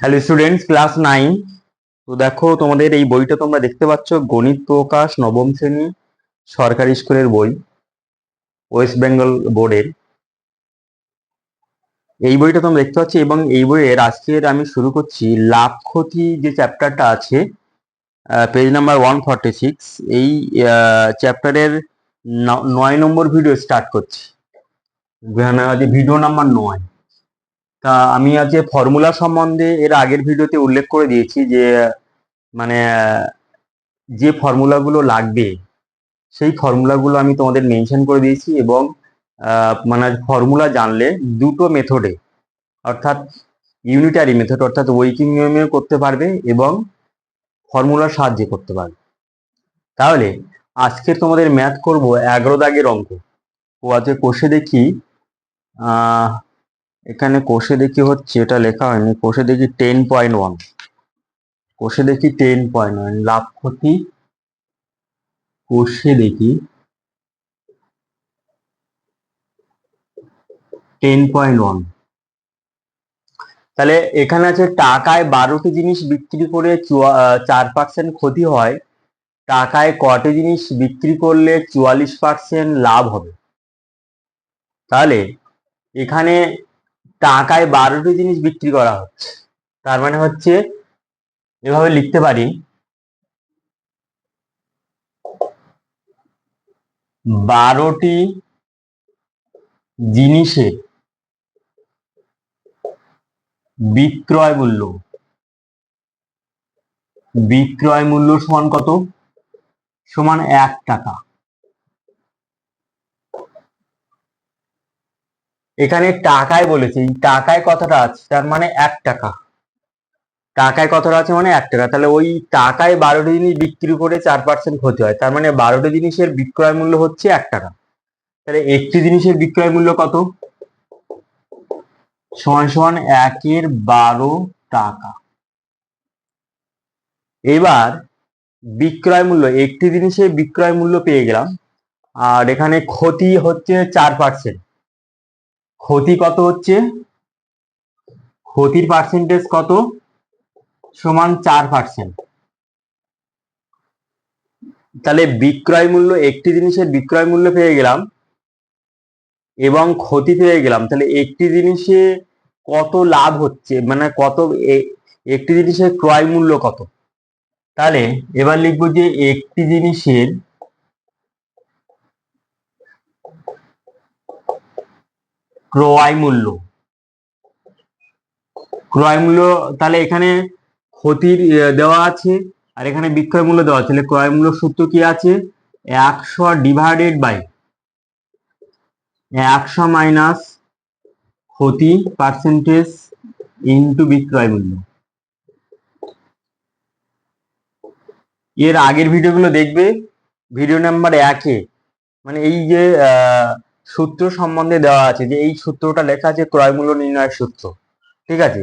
Hello students class nine তো দেখো তোমাদের এই বইটা তোমরা দেখতে পাচ্ছ, গণিত প্রকাশ নবম শ্রেণি, সরকারি স্কুলের বই ওয়েস্ট বেঙ্গল বোর্ডের। এই বইটা তোমরা দেখতে পাচ্ছ এবং এই বইয়ের আজকের আমি শুরু করছি লাভ ক্ষতি যে চ্যাপ্টারটা আছে page number one forty six এই চ্যাপ্টারের নয় নম্বর ভিডিও স্টার্ট করছি। ভিডিও নাম্বার নয়। তা আমি আজ যে ফর্মুলা সম্বন্ধে এর আগের ভিডিওতে উল্লেখ করে দিয়েছি যে মানে যে ফর্মুলাগুলো লাগবে, সেই ফর্মুলাগুলো আমি তোমাদের মেনশন করে দিয়েছি এবং মানে ফর্মুলা জানলে দুটো মেথডে অর্থাৎ ইউনিটারি মেথড অর্থাৎ ওয়েকিং নিয়মেও করতে পারবে এবং ফর্মুলার সাহায্যে করতে পারবে। তাহলে আজকে তোমাদের ম্যাথ করব এগারো দাগের অঙ্ক। ও আজকে কোষে দেখি এখানে কোষে দেখি হচ্ছে, এটা লেখা হয়নি, কোষে দেখি টেন পয়েন্ট ওয়ান কোষে দেখি টেন পয়েন্ট ওয়ান লাভ ক্ষতি। কোষে দেখি টেন পয়েন্ট ওয়ান তাহলে এখানে আছে টাকায় বারোটি জিনিস বিক্রি করে চার পার্সেন্ট ক্ষতি হয়। টাকায় কটি জিনিস বিক্রি করলে চুয়াল্লিশ পার্সেন্ট লাভ হবে। তাহলে এখানে টাকায় বারোটি জিনিস বিক্রি করা হচ্ছে। তার মানে হচ্ছে, এভাবে লিখতে পারি। বারোটি জিনিসের বিক্রয় মূল্য। বিক্রয় মূল্য সমান কত? সমান এক টাকা। এখানে টাকায় বলেছে, এই টাকায় কথাটা আছে? তার মানে এক টাকা। টাকায় কথাটা আছে মানে এক টাকা। তাহলে ওই টাকায় বারোটি জিনিস বিক্রি করে চার পার্সেন্ট ক্ষতি হয়। তার মানে বারোটি জিনিসের বিক্রয় মূল্য হচ্ছে এক টাকা। তাহলে একটি জিনিসের বিক্রয় মূল্য কত? সমান সমান একের বারো টাকা। এবার বিক্রয় মূল্য, একটি জিনিসের বিক্রয় মূল্য পেয়ে গেলাম। আর এখানে ক্ষতি হচ্ছে চার পার্সেন্ট ক্ষতি কত হচ্ছে? ক্ষতির পার্সেন্টেজ কত? সমান চার পার্সেন্ট তাহলে বিক্রয় মূল্য একটি জিনিসের বিক্রয় মূল্য পেয়ে গেলাম এবং ক্ষতি পেয়ে গেলাম। তাহলে একটি জিনিসে কত লাভ হচ্ছে? মানে কত একটি জিনিসের ক্রয় মূল্য কত? তাহলে এবার লিখব যে একটি জিনিসের ক্রয় মূল্য। ক্রয় মূল্য, তাহলে এখানে ক্ষতির দেওয়া আছে, আর এখানে বিক্রয় মূল্য দেওয়া আছে। তাহলে ক্রয় মূল্য সূত্র কি আছে? একশো ডিভাইডেড বাই একশো মাইনাস ক্ষতি পার্সেন্টেজ ইন্টু বিক্রয় মূল্য। এর আগের ভিডিওগুলো দেখবে। ভিডিও নাম্বার একে। মানে এই যে সূত্র সম্বন্ধে দেওয়া আছে যে এই সূত্রটা লেখা আছে ক্রয় মূল্য নির্ণয়ের সূত্র, ঠিক আছে?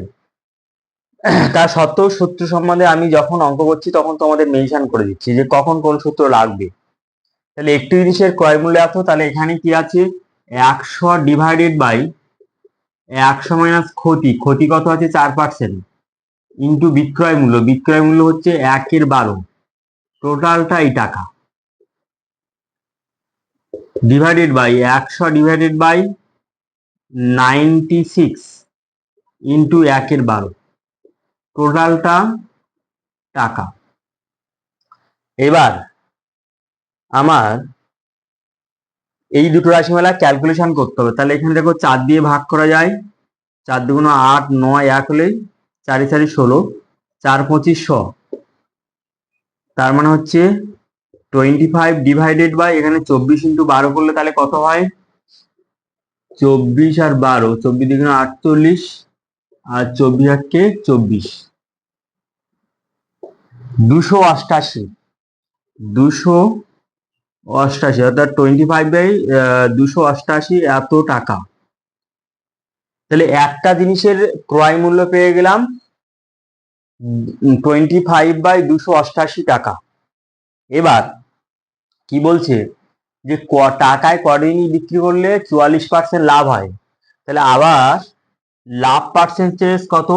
তা সত্ত্বেও সূত্র সম্বন্ধে আমি যখন অঙ্ক করছি তখন তোমাদের মেনশন করে দিচ্ছি যে কখন কোন সূত্র লাগবে। তাহলে একটি জিনিসের ক্রয় মূল্য এত, তাহলে এখানে কি আছে? একশো ডিভাইডেড বাই একশো মাইনাস ক্ষতি ক্ষতি কত আছে? চার পার্সেন্ট ইন্টু বিক্রয় মূল্য। বিক্রয় মূল্য হচ্ছে একের বারো। টোটালটা এই টাকা। ডিভাইডেড বাই একশো divided by ninety six into একের বারো। টোটালটা টাকা। এবার আমার এই দুটো রাশিমালা ক্যালকুলেশন করতে হবে। তাহলে এখানে দেখো চার দিয়ে ভাগ করা যায়। চার দুগুণ আট, নয়, এক হলেই চারি চারি ষোলো, চার পঁচিশ শ তার মানে হচ্ছে টোয়েন্টি ফাইভ ডিভাইডেড বাই এখানে চব্বিশ ইন্টু বারো করলে তাহলে কত হয়? চব্বিশ আর বারো, চব্বিশ দুগুণ আটচল্লিশ আর চব্বিশ আটকে চব্বিশ। দুশো অষ্টাশি দুশো অষ্টাশি, অর্থাৎ টোয়েন্টি ফাইভ বাই দুশো অষ্টাশি এত টাকা। তাহলে একটা জিনিসের ক্রয় মূল্য পেয়ে গেলাম টোয়েন্টি ফাইভ বাই দুশো অষ্টাশি টাকা। এবার কি বলছে? যে ক, টাকায় কটি বিক্রি করলে চুয়াল্লিশ পার্সেন্ট লাভ হয়? তাহলে আবার লাভ পার্সেন্টেজ কত?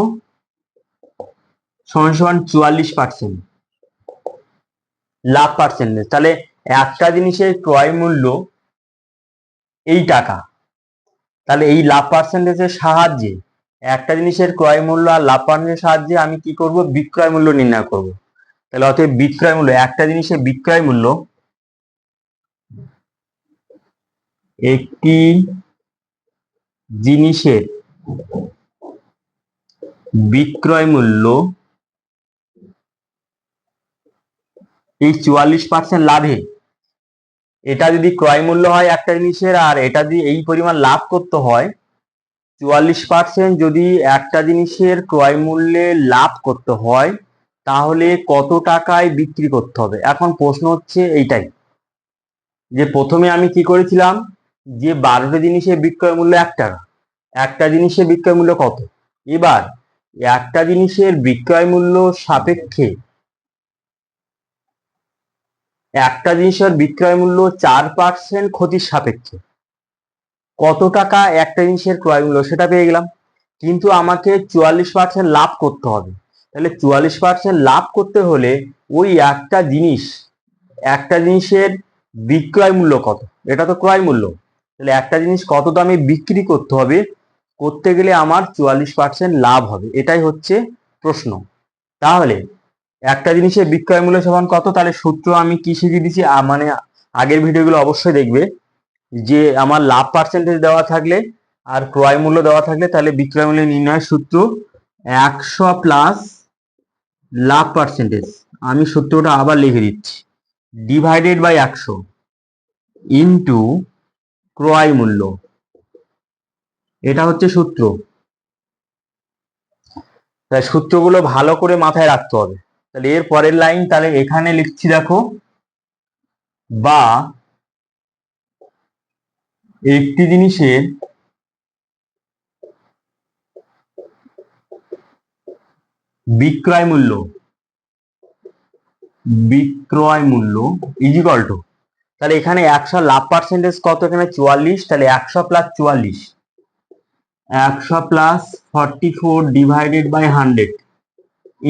সমান সমান চুয়াল্লিশ পার্সেন্ট লাভ পার্সেন্টেজ তাহলে একটা জিনিসের ক্রয় মূল্য এই টাকা। তাহলে এই লাভ পার্সেন্টেজের সাহায্যে, একটা জিনিসের ক্রয় মূল্য আর লাভ পার্সেন্টেজের সাহায্যে আমি কি করব? বিক্রয় মূল্য নির্ণয় করব। তাহলে অতএব বিক্রয় মূল্য, একটা জিনিসের বিক্রয় মূল্য একটি জিনিসের বিক্রয় মূল্য এই চুয়াল্লিশ পার্সেন্ট লাভে। এটা যদি ক্রয় মূল্য হয় একটা জিনিসের আর এটা যদি এই পরিমাণ লাভ করতে হয়, চুয়াল্লিশ পার্সেন্ট যদি একটা জিনিসের ক্রয় মূল্যে লাভ করতে হয়, তাহলে কত টাকায় বিক্রি করতে হবে? এখন প্রশ্ন হচ্ছে এইটাই। যে প্রথমে আমি কি করেছিলাম? যে বারোটা জিনিসের বিক্রয় মূল্য এক টাকা একটা জিনিসের বিক্রয় মূল্য কত? এবার, একটা জিনিসের বিক্রয় মূল্য সাপেক্ষে একটা জিনিসের বিক্রয় মূল্য চার পার্সেন্ট ক্ষতির সাপেক্ষে। কত টাকা একটা জিনিসের ক্রয় মূল্য, সেটা পেয়ে গেলাম। কিন্তু আমাকে চুয়াল্লিশ পার্সেন্ট লাভ করতে হবে। তাহলে চুয়াল্লিশ পার্সেন্ট লাভ করতে হলে ওই একটা জিনিস, একটা জিনিসের বিক্রয় মূল্য কত? এটা তো ক্রয় মূল্য। তাহলে একটা জিনিস কত দামে বিক্রি করতে হবে? করতে গেলে আমার চুয়াল্লিশ পার্সেন্ট লাভ হবে। এটাই হচ্ছে প্রশ্ন। তাহলে একটা জিনিসের বিক্রয় মূল্য সমান কত? তাহলে সূত্র আমি কি শিখিয়ে দিচ্ছি মানে আগের ভিডিওগুলো অবশ্যই দেখবে। যে আমার লাভ পার্সেন্টেজ দেওয়া থাকলে আর ক্রয় মূল্য দেওয়া থাকলে তাহলে বিক্রয় মূল্য নির্ণয়ের সূত্র একশো প্লাস লাভ পার্সেন্টেজ আমি সূত্রটা আবার লিখে দিচ্ছি। ডিভাইডেড বাই একশো ইন্টু ক্রয় মূল্য। এটা হচ্ছে সূত্র। তাই সূত্রগুলো ভালো করে মাথায় রাখতে হবে। তাহলে এর পরের লাইন, তাহলে এখানে লিখছি দেখো, বা একটি জিনিসের বিক্রয় মূল্য বিক্রয় মূল্য ইজিকল টু তাহলে এখানে একশো লাভ পার্সেন্টেজ কত? এখানে চুয়াল্লিশ, তাহলে একশো প্লাস চুয়াল্লিশ। একশো plus forty four divided by hundred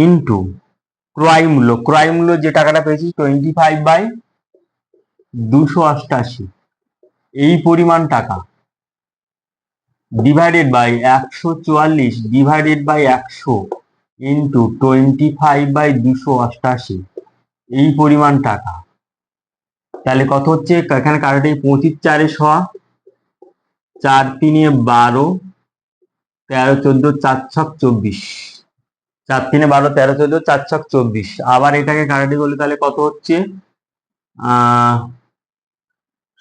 into ক্রয় মূল্য। ক্রয় মূল্য যে টাকাটা পেয়েছি টোয়েন্টি ফাইভ বাই দুশো অষ্টাশি। এই পরিমাণ টাকা ডিভাইডেড বাই একশো চুয়াল্লিশ ডিভাইডেড বাই একশো ইন্টু টোয়েন্টি ফাইভ বাই দুশো অষ্টাশি। এই পরিমাণ টাকা। তাহলে কত হচ্ছে? এখানে কাটাটি পঁচিশ চারে শোয়া চার তিনে বারো, তেরো, চোদ্দ, চার ছক চব্বিশ। চার তিনে বারো, তেরো, চোদ্দ, চার ছক চব্বিশ। আবার এটাকে কাটাটি করলে তাহলে কত হচ্ছে? আহ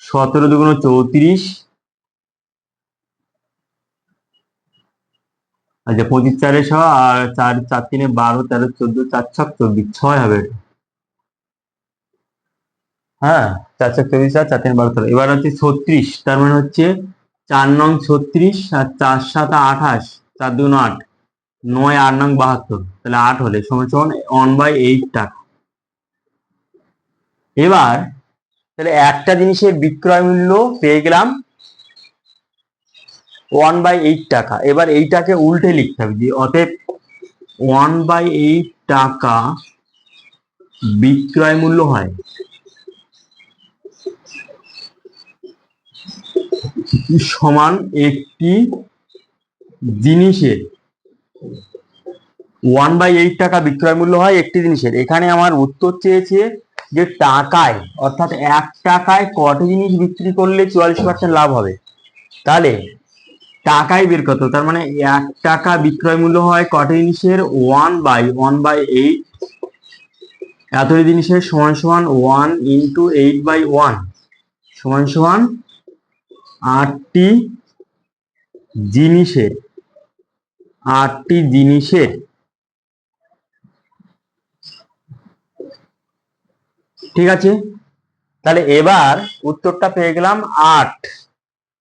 সতেরো দুগুণ চৌত্রিশ। আচ্ছা পঁচিশ চারে ছ আর চার চার তিনে বারো, তেরো, চোদ্দ, চার ছক চব্বিশ। ছয় হবে। এটা হ্যাঁ চার ছক চব্বিশ আর চার তিন বারো তেরো। এবার হচ্ছে ছত্রিশ, তার মানে হচ্ছে চার নং ছত্রিশ আর চার সাত আঠাশ, চার দুগুণ আট, নয় আট নং বাহাত্তর, তাহলে আট হলে সমান সমান ওয়ান বাই এইট টাকা। এবার তাহলে একটা জিনিসের বিক্রয় মূল্য পেয়ে গেলাম ওয়ান বাই এইট টাকা। এবার এইটাকে উল্টে লিখতে হবে যে অতএব ওয়ান বাই এইট টাকা বিক্রয় মূল্য হয়। সমান একটি জিনিসের? ওয়ান বাই এইট টাকা বিক্রয় মূল্য হয় একটি জিনিসের। এখানে আমার উত্তর চেয়েছে যে টাকায়, অর্থাৎ এক টাকায় কটি জিনিস বিক্রি করলে চুয়াল্লিশ পার্সেন্ট লাভ হবে? তাহলে টাকায় বের কত তার মানে এক টাকা বিক্রয় মূল্য হয় কটি জিনিসের? One by one by eight এতটি জিনিসের সমান সমান one into eight by one সমান সমান আটটি জিনিসের আটটি জিনিসের ঠিক আছে? তাহলে এবার উত্তরটা পেয়ে গেলাম আট।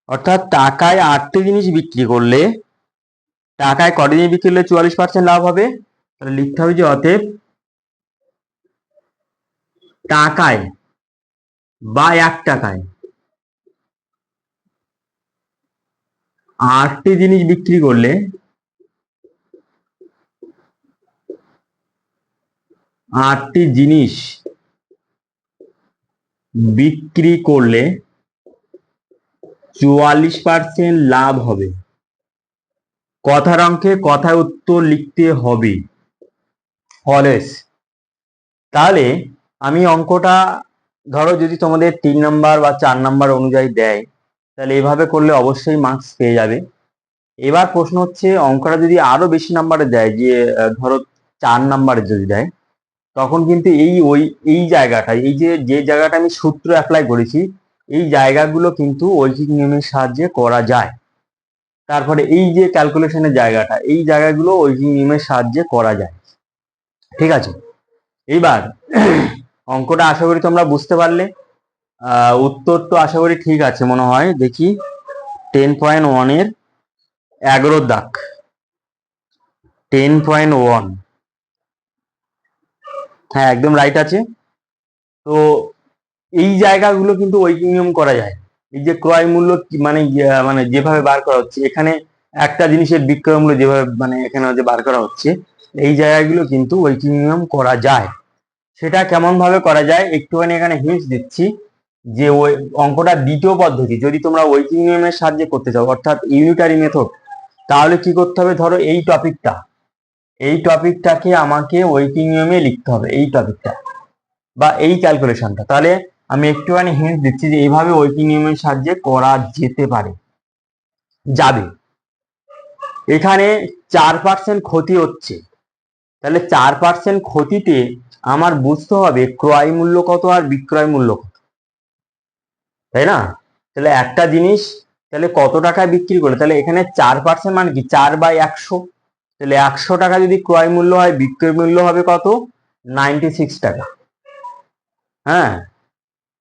অর্থাৎ টাকায় আটটি জিনিস বিক্রি করলে, টাকায় কটি জিনিস বিক্রি করলে চুয়াল্লিশ পার্সেন্ট লাভ হবে? তাহলে লিখতে হবে যে অতএব টাকায় বা এক টাকায় আটটি জিনিস বিক্রি করলে আটটি জিনিস বিক্রি করলে চুয়াল্লিশ পার্সেন্ট লাভ হবে। কথার অঙ্কে কথায় উত্তর লিখতে হবে। অলওয়েজ। তাহলে আমি অঙ্কটা ধরো যদি তোমাদের তিন নাম্বার বা চার নাম্বার অনুযায়ী দেয় তাহলে এভাবে করলে অবশ্যই মার্কস পেয়ে যাবে। এবার প্রশ্ন হচ্ছে, অঙ্কটা যদি আরও বেশি নাম্বারে দেয়, যে ধরো চার নাম্বারে যদি দেয়, তখন কিন্তু এই ওই, এই জায়গাটা, এই যে যে জায়গাটা আমি সূত্র অ্যাপ্লাই করেছি, এই জায়গাগুলো কিন্তু ঐকিক নিয়মের সাহায্যে করা যায়। তারপরে এই যে ক্যালকুলেশনের জায়গাটা, এই জায়গাগুলো ঐকিক নিয়মের সাহায্যে করা যায়। ঠিক আছে? এইবার অঙ্কটা আশা করি তোমরা বুঝতে পারলে। উত্তর তো আশা করি ঠিক আছে মনে হয়। দেখি টেন পয়েন্ট ওয়ানের এগারোর দাগ। টেন পয়েন্ট ওয়ান হ্যাঁ একদম রাইট আছে। তো এই জায়গাগুলো কিন্তু ঐকিক নিয়ম করা যায়। এই যে ক্রয় মূল্য মানে ইয়ে, মানে যেভাবে বার করা হচ্ছে এখানে একটা জিনিসের বিক্রয় মূল্য যেভাবে মানে এখানে যে বার করা হচ্ছে এই জায়গাগুলো কিন্তু ঐকিক নিয়ম করা যায়। সেটা কেমন ভাবে করা যায় একটুখানি এখানে হিন্টস দিচ্ছি। যে ওই অঙ্কটা দ্বিতীয় পদ্ধতি, যদি তোমরা ঐকিক নিয়মের সাহায্যে করতে চাও, অর্থাৎ ইউনিটারি মেথড তাহলে কি করতে হবে? ধরো এই টপিকটা এই টপিকটাকে আমাকে ঐকিক নিয়মে লিখতে হবে, এই টপিকটা বা এই ক্যালকুলেশনটা তাহলে আমি একটুখানি হিন্ট দিচ্ছি যে এইভাবে ঐকিক নিয়মের সাহায্যে করা যেতে পারে। যাবে। এখানে চার পার্সেন্ট ক্ষতি হচ্ছে। তাহলে চার পার্সেন্ট ক্ষতিতে আমার বুঝতে হবে ক্রয় মূল্য কত আর বিক্রয় মূল্য কত। তাই না? তাহলে একটা জিনিস, তাহলে কত টাকায় বিক্রি করে তাহলে এখানে চার পার্সেন্ট মানে কি? চার বাই একশো। তাহলে একশো টাকা যদি ক্রয় মূল্য হয়, বিক্রয় মূল্য হবে কত? নাইনটি সিক্স টাকা। হ্যাঁ?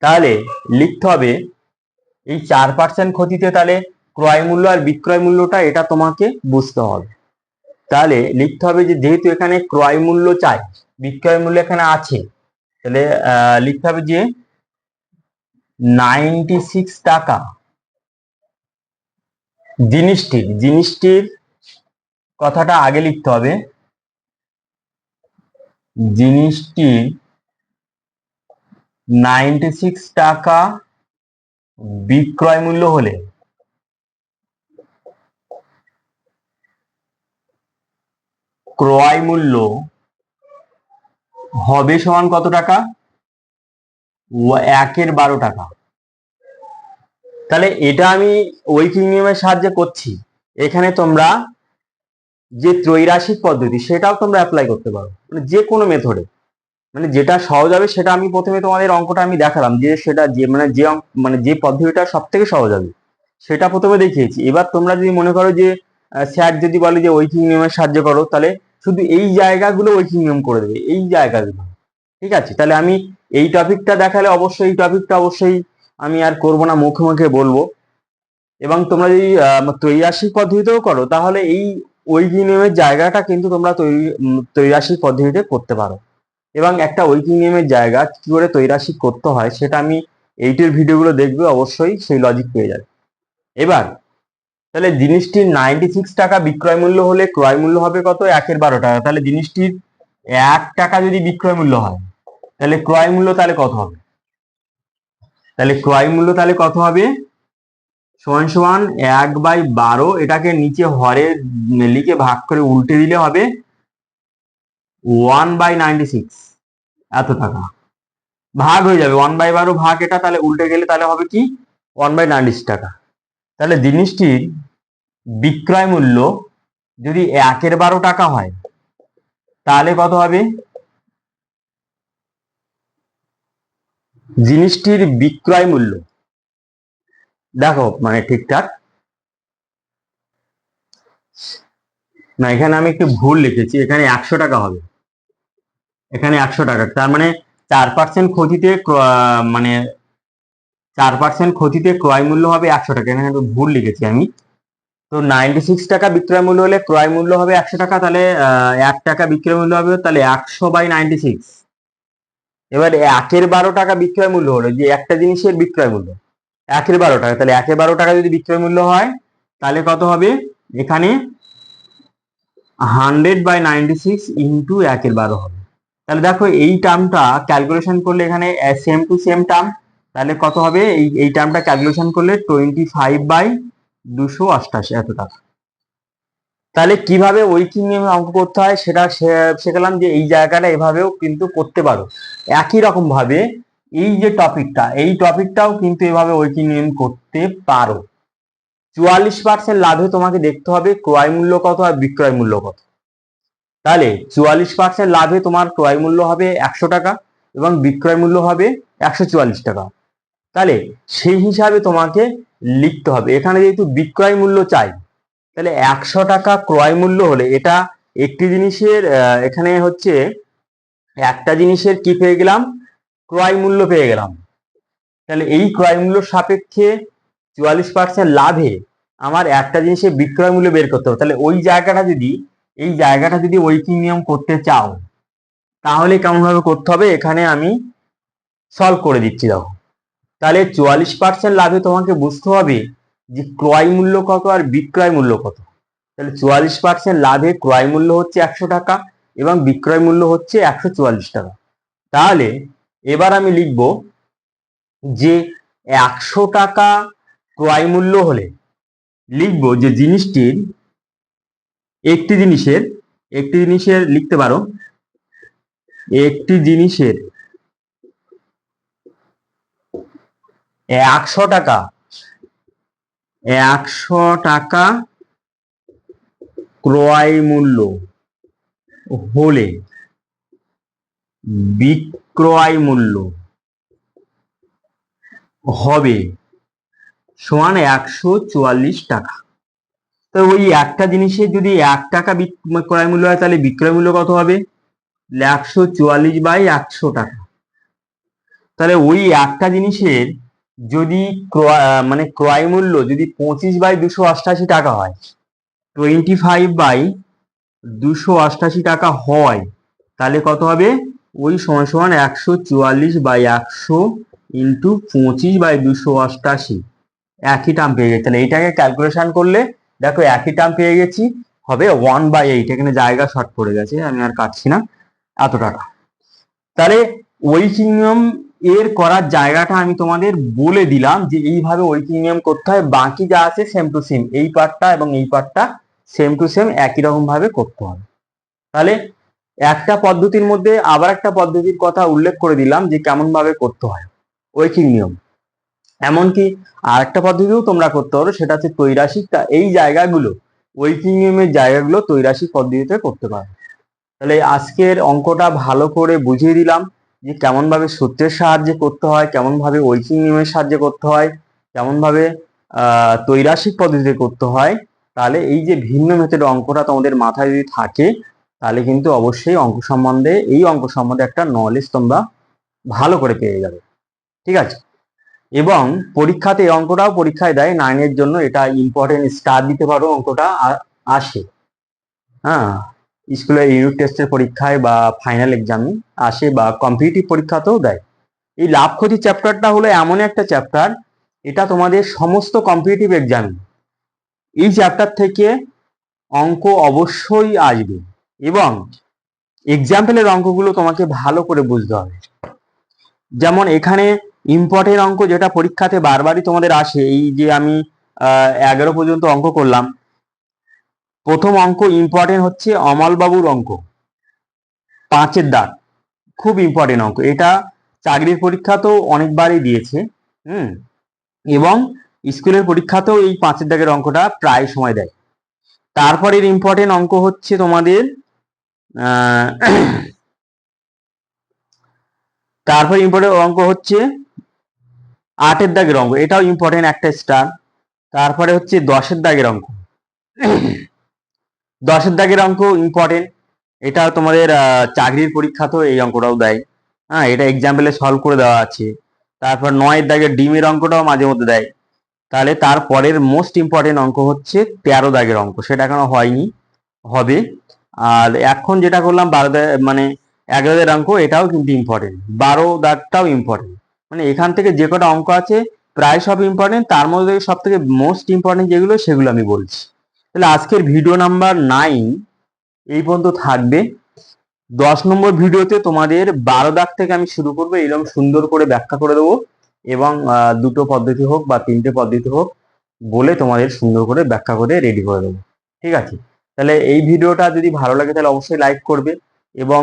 তাহলে লিখতে হবে, এই চার পার্সেন্ট ক্ষতিতে তাহলে ক্রয় মূল্য আর বিক্রয় মূল্যটা, এটা তোমাকে বুঝতে হবে। তাহলে লিখতে হবে যে যেহেতু এখানে ক্রয় মূল্য চাই, বিক্রয় মূল্য এখানে আছে, তাহলে লিখতে হবে যে নাইনটি সিক্স টাকা। জিনিসটির জিনিসটির কথাটা আগে লিখতে হবে। জিনিসটির নাইনটি সিক্স টাকা বিক্রয় মূল্য হলে ক্রয় মূল্য হবে সমান কত টাকা? একের বারো টাকা। তাহলে এটা আমি ঐকিক নিয়মের সাহায্যে করছি। এখানে তোমরা যে ত্রৈরাশিক পদ্ধতি, সেটাও তোমরা অ্যাপ্লাই করতে পারো। মানে যে কোনো মেথডে মানে যেটা সহজ হবে, সেটা আমি প্রথমে তোমাদের অঙ্কটা আমি দেখালাম। যে সেটা যে মানে যে মানে যে পদ্ধতিটা সব থেকে সহজ হবে, সেটা প্রথমে দেখিয়েছি। এবার তোমরা যদি মনে করো যে স্যার যদি বলে যে ঐকিক নিয়মের সাহায্য করো, তাহলে শুধু এই জায়গাগুলো ঐকিক নিয়ম করে দেবে, এই জায়গাগুলো। ঠিক আছে? তাহলে আমি এই টপিকটা দেখালে অবশ্যই, এই টপিকটা অবশ্যই আমি আর করব না, মুখে মুখে বলব। এবং তোমরা যদি ত্রৈরাশিক পদ্ধতিতেও করো, তাহলে এই ঐকিক নিয়মের জায়গাটা কিন্তু তোমরা তৈরি ত্রৈরাশিক পদ্ধতিতে করতে পারো। এবং একটা ঐকিক নিয়মের জায়গা কি করে তৈরাশিক করতে হয়, সেটা আমি এইটের ভিডিওগুলো দেখবে, অবশ্যই সেই লজিক পেয়ে যাবে। এবার, তাহলে জিনিসটির নাইনটি সিক্স টাকা বিক্রয় মূল্য হলে ক্রয় মূল্য হবে কত? একের বারো টাকা। তাহলে জিনিসটির এক টাকা যদি বিক্রয় মূল্য হয় তাহলে ক্রয় মূল্য তাহলে কত হবে? তাহলে ক্রয় মূল্য তাহলে কত হবে? সমান সমান এক বাই বারো, এটাকে নিচে হরে লিখে ভাগ করে উল্টে দিলে হবে ওয়ান বাই নাইনটি সিক্স এত টাকা। ভাগ হয়ে যাবে ওয়ান বাই বারো ভাগ এটা, তাহলে উল্টে গেলে তাহলে হবে কি? ওয়ান বাই নাইনটি টাকা। তাহলে জিনিসটির বিক্রয় মূল্য যদি একের বারো টাকা হয়, তাহলে কত হবে? জিনিসটির বিক্রয় মূল্য। দেখো মানে ঠিকঠাক। না, এখানে আমি একটু ভুল লিখেছি। এখানে একশো টাকা হবে। এখানে একশো টাকা। তার মানে চার পার্সেন্ট ক্ষতিতে মানে চার পার্সেন্ট ক্ষতিতে ক্রয় মূল্য হবে একশো টাকা। এখানে একটু ভুল লিখেছি আমি। তো নাইনটি সিক্স টাকা বিক্রয় মূল্য হলে ক্রয় মূল্য হবে একশো টাকা। তাহলে এক টাকা বিক্রয় মূল্য হবে তাহলে একশো বাই নাইনটি সিক্স এবার একের বারো টাকা বিক্রয় মূল্য হলো যে একটা জিনিসের বিক্রয় মূল্য। একের বারো টাকা, তাহলে একের বারো টাকা যদি বিক্রয় মূল্য হয়, তাহলে কত হবে? এখানে hundred by ninety six into একের বারো হবে। তাহলে দেখো এই টার্মটা ক্যালকুলেশন করলে এখানে সেম টু সেম টার্ম তাহলে কত হবে? এই এই টার্মটা ক্যালকুলেশন করলে টোয়েন্টি ফাইভ বাই দুশো অষ্টাশি, এত টাকা। তাহলে কীভাবে ঐকিং নিয়মে অঙ্ক করতে হয় সেটা শেখালাম যে এই জায়গাটা এভাবেও কিন্তু করতে পারো। একই রকম ভাবে এই যে টপিকটা, এই টপিকটাও কিন্তু এভাবে ঐকিং নিয়ম করতে পারো। চুয়াল্লিশ পার্সেন্ট লাভে তোমাকে দেখতে হবে ক্রয় মূল্য কত আর বিক্রয় মূল্য কত। তাহলে চুয়াল্লিশ পার্সেন্ট লাভে তোমার ক্রয় মূল্য হবে একশো টাকা এবং বিক্রয় মূল্য হবে একশো চুয়াল্লিশ টাকা। তাহলে সেই হিসাবে তোমাকে লিখতে হবে। এখানে যেহেতু বিক্রয় মূল্য চাই তাহলে একশো টাকা ক্রয় মূল্য হলে এটা একটি জিনিসের এখানে হচ্ছে একটা জিনিসের কি পেয়ে গেলাম? ক্রয় মূল্য পেয়ে গেলাম। তাহলে এই ক্রয় মূল্য সাপেক্ষে চুয়াল্লিশ পার্সেন্ট লাভে আমার একটা জিনিসের বিক্রয় মূল্য বের করতে হবে। তাহলে ওই জায়গাটা যদি, এই জায়গাটা যদি ঐকিং নিয়ম করতে চাও, তাহলে কেমনভাবে করতে হবে? এখানে আমি সলভ করে দিচ্ছি, দেখো। তাহলে চুয়াল্লিশ পার্সেন্ট লাভে তোমাকে বুঝতে হবে যে ক্রয় মূল্য কত আর বিক্রয় মূল্য কত? তাহলে চুয়াল্লিশ পার্সেন্ট লাভে ক্রয় মূল্য হচ্ছে একশো টাকা এবং বিক্রয় মূল্য হচ্ছে একশো চুয়াল্লিশ টাকা। তাহলে এবার আমি লিখব যে একশো টাকা ক্রয় মূল্য হলে লিখব যে জিনিসটির একটি জিনিসের একটি জিনিসের লিখতে পারো, একটি জিনিসের একশো টাকা একশো টাকা ক্রয় মূল্য হলে বিক্রয় মূল্য হবে সমান একশো চুয়াল্লিশ টাকা। তো ওই একটা জিনিসের যদি এক টাকা ক্রয় মূল্য হয়, তাহলে বিক্রয় মূল্য কত হবে? একশো চুয়াল্লিশ বাই একশো টাকা। তাহলে ওই একটা জিনিসের যদি মানে ক্রয় মূল্য যদি পঁচিশ বাই দুশো অষ্টাশি টাকা হয় টোয়েন্টি ফাইভ বাই দুশো অষ্টাশি টাকা হয়, তাহলে কত হবে? ওই সমান সমান একশো চুয়াল্লিশ বাই একশো ইন্টু পঁচিশ বাই দুশো অষ্টাশি। একই টার্ম পেয়ে গেছে। তাহলে এইটাকে ক্যালকুলেশন করলে, দেখো একই টার্ম পেয়ে গেছি, হবে ওয়ান বাই এইট এখানে জায়গা শর্ট পড়ে গেছে, আমি আর কাটছি না। এত টাকা। তাহলে ওইকিং নিয়ম এর করার জায়গাটা আমি তোমাদের বলে দিলাম যে এইভাবে ওইকিং নিয়ম করতে হয়। বাকি যা আছে সেম টু সেম এই পার্টটা এবং এই পার্টটা সেম টু সেম একই রকম ভাবে করতে হবে। তাহলে একটা পদ্ধতির মধ্যে আবার একটা পদ্ধতির কথা উল্লেখ করে দিলাম যে কেমন ভাবে করতে হয়। ঐকিং নিয়ম। এমনকি আর একটা পদ্ধতিও তোমরা করতে পারো, সেটা হচ্ছে তৈরাসিক এই জায়গাগুলো ঐকিং নিয়মের জায়গাগুলো তৈরাসিক পদ্ধতিতে করতে পারো। তাহলে আজকের অঙ্কটা ভালো করে বুঝিয়ে দিলাম। যে কেমন ভাবে সূত্রের সাহায্যে করতে হয় কেমন ভাবে ঐকিং নিয়মের সাহায্যে করতে হয় কেমন ভাবে তৈরাসিক পদ্ধতিতে করতে হয়, তাহলে এই যে ভিন্ন মেথডের অঙ্কটা তোমাদের মাথায় যদি থাকে, তাহলে কিন্তু অবশ্যই অঙ্ক সম্বন্ধে, এই অঙ্ক সম্বন্ধে একটা নলেজ তোমরা ভালো করে পেয়ে যাবে। ঠিক আছে? এবং পরীক্ষাতে এই অঙ্কটাও পরীক্ষায় দেয় নাইনের জন্য এটা ইম্পর্টেন্ট স্টার দিতে পারো অঙ্কটা আসে। হ্যাঁ? স্কুলের ইউনিট টেস্টের পরীক্ষায় বা ফাইনাল এক্সামে আসে বা কম্পিটিটিভ পরীক্ষাতেও দেয়। এই লাভ ক্ষতি চ্যাপ্টারটা হলো এমন একটা চ্যাপ্টার এটা তোমাদের সমস্ত কম্পিটিটিভ এক্সামে এই চ্যাপ্টার থেকে অঙ্ক অবশ্যই আসবে এবং এক্সাম্পলের অঙ্কগুলো তোমাকে ভালো করে বুঝতে হবে। যেমন এখানে ইম্পর্টেন্ট অঙ্ক যেটা পরীক্ষাতে বারবারই তোমাদের আসে, এই যে আমি এগারো পর্যন্ত অঙ্ক করলাম প্রথম অঙ্ক ইম্পর্টেন্ট হচ্ছে অমলবাবুর অঙ্ক। পাঁচের দাগ, খুব ইম্পর্টেন্ট অঙ্ক। এটা চাকরির পরীক্ষা তো অনেকবারই দিয়েছে, হুম? এবং স্কুলের পরীক্ষাতেও এই পাঁচের দাগের অঙ্কটা প্রায় সময় দেয়। তারপরের ইম্পর্টেন্ট অঙ্ক হচ্ছে তোমাদের তারপর ইম্পর্টেন্ট অঙ্ক হচ্ছে আটের দাগের অঙ্ক। এটাও ইম্পর্টেন্ট একটা স্টার তারপরে হচ্ছে দশের দাগের অঙ্ক। দশের দাগের অঙ্ক ইম্পর্টেন্ট এটা তোমাদের চাকরির পরীক্ষাতেও এই অঙ্কটাও দেয়। হ্যাঁ এটা এক্সাম্পলে সলভ করে দেওয়া আছে। তারপর নয়ের দাগের ডিমের অঙ্কটাও মাঝে মধ্যে দেয়। তাহলে তারপরের মোস্ট ইম্পর্টেন্ট অঙ্ক হচ্ছে তেরো দাগের অঙ্ক। সেটা এখনও হয়নি, হবে। আর এখন যেটা করলাম, বারো মানে এগারো দাগের অঙ্ক, এটাও কিন্তু ইম্পর্টেন্ট বারো দাগটাও ইম্পর্টেন্ট মানে এখান থেকে যে কটা অঙ্ক আছে, প্রায় সব ইম্পর্টেন্ট তার মধ্যে সব থেকে মোস্ট ইম্পর্টেন্ট যেগুলো, সেগুলো আমি বলছি। তাহলে আজকের ভিডিও নাম্বার নাইন এই পর্যন্ত থাকবে। দশ নম্বর ভিডিওতে তোমাদের বারো দাগ থেকে আমি শুরু করব, এরকম সুন্দর করে ব্যাখ্যা করে দেবো এবং দুটো পদ্ধতি হোক বা তিনটে পদ্ধতি হোক বলে তোমাদের সুন্দর করে ব্যাখ্যা করে রেডি করে দেবো। ঠিক আছে? তাহলে এই ভিডিওটা যদি ভালো লাগে তাহলে অবশ্যই লাইক করবে এবং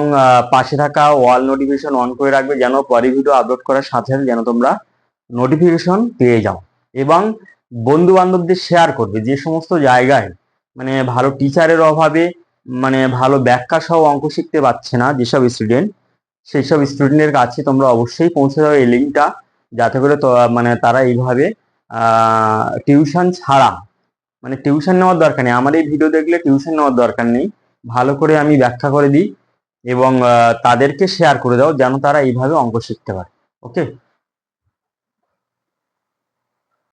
পাশে থাকা ওয়াল নোটিফিকেশন অন করে রাখবে যেন পরে ভিডিও আপলোড করার সাথে সাথে যেন তোমরা নোটিফিকেশন পেয়ে যাও এবং বন্ধু বান্ধবদের শেয়ার করবে যে সমস্ত জায়গায় মানে ভালো টিচারের অভাবে মানে ভালো ব্যাখ্যা সহ অঙ্ক শিখতে পারছে না যেসব স্টুডেন্ট সেই সব স্টুডেন্টের কাছে তোমরা অবশ্যই পৌঁছে দাও এই লিঙ্কটা যাতে করে মানে তারা এইভাবে টিউশন ছাড়া মানে টিউশন নেওয়ার দরকার নেই। আমার এই ভিডিও দেখলে টিউশন নেওয়ার দরকার নেই। ভালো করে আমি ব্যাখ্যা করে দিই এবং তাদেরকে শেয়ার করে দাও যেন তারা এইভাবে অঙ্ক শিখতে পারে। ওকে